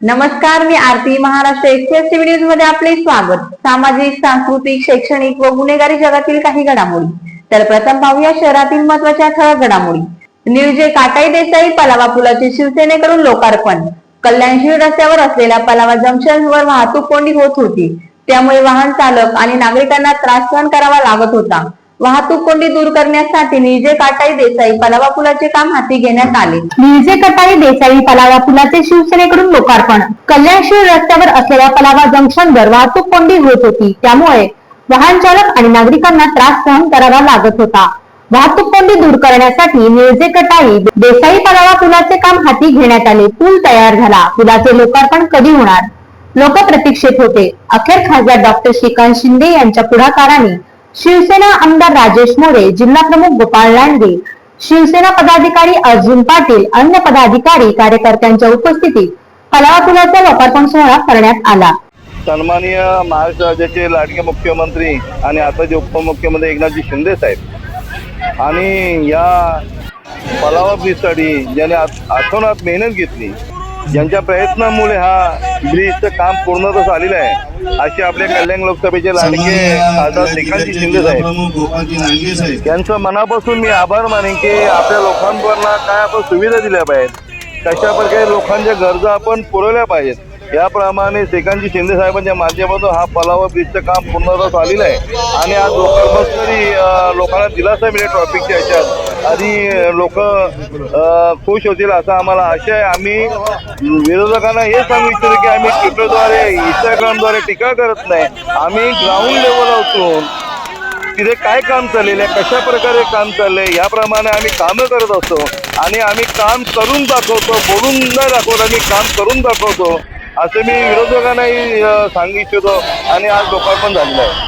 नमस्कार मी Aarti Maharashtra express TV न्यूजमध्ये आपले स्वागत. सामाजिक सांस्कृतिक शैक्षणिक व गुन्हेगारी जगातील काही घडामोडी. तर प्रथम पाहूया शहरातील महत्त्वाच्या ठळक घडामोडी. निळजे काटाई देसाई पलावा पुलाचे शिवसेनेकडून लोकार्पण. कल्याणशिव रस्त्यावर असलेल्या पलावा जंक्शन वर वाहतूक कोंडी होत होती. त्यामुळे वाहन चालक आणि नागरिकांना त्रास सहन करावा लागत होता. वाहतूक कोंडी दूर करण्यासाठी निळजे काटाई देसाई पलावा पुलाचे काम हाती घेण्यात आले. निर्जे कटाई देसाई पलावा पुलाचे शिवसेनेकडून लोकार्पण. कल्याणशिव रस्त्यावर असलेल्या पलावा जंक्शनवर वाहतूक कोंडी होत होती. त्यामुळे वाहन चालक आणि नागरिकांना त्रास सहन करावा लागत होता. वाहतूक कोंडी दूर करण्यासाठी निर्जे कटाई देसाई पलावा पुलाचे काम हाती घेण्यात आले. पूल तयार झाला. पुलाचे लोकार्पण कधी होणार? लोक प्रतीक्षेत होते. अखेर खासदार डॉक्टर श्रीकांत शिंदे यांच्या पुढाकाराने शिवसेना आमदार राजेश मोरे जिल्हा प्रमुख गोपाळ लांडगे शिवसेना पदाधिकारी अर्जुन पाटील अन्य पदाधिकारी कार्यकर्त्यांच्या उपस्थितीत पलावा पुलाचा लोकार्पण सोहळा करण्यात आला. सन्माननीय महाराष्ट्र राज्याचे लाडके मुख्यमंत्री आणि आताचे उपमुख्यमंत्री एकनाथजी शिंदे साहेब. आणि या पलावा ब्रिजसाठी ज्याने आठवणात मेहनत घेतली यांच्या प्रयत्नामुळे हा ब्रिजचं काम पूर्णतः आलेलं आहे. असे आपले कल्याण लोकसभेचे लाडके खासदार श्रीकांतजी शिंदे साहेब. यांचं मनापासून मी आभार मानेन की आपल्या लोकांवरना काय आपण सुविधा दिल्या पाहिजेत. कशा प्रकारे लोकांच्या गरजा आपण पुरवल्या पाहिजेत. याप्रमाणे श्रीकांतजी शिंदे साहेबांच्या माध्यमातून हा पलावा ब्रिजचं काम पूर्णतः आलेलं आहे. आणि आज लोकांपासून लोकांना दिलासा मिळेल ट्रॉफिकच्या ह्याच्यात. आणि लोक खुश होतील असा आम्हाला आशय आहे. आम्ही विरोधकांना हे सांगू इच्छितो की आम्ही ट्विटरद्वारे इंस्टाग्रामद्वारे टीका करत नाही. आम्ही ग्राउंड लेवल असून तिथे काय काम चाललेलं आहे कशा प्रकारे काम चाललंय याप्रमाणे आम्ही कामं करत असतो. आणि आम्ही काम करून दाखवतो बोलून न दाखवत आम्ही काम करून दाखवतो असं मी विरोधकांनाही सांगू इच्छितो. आणि आज लोकार्पण झालेलं आहे.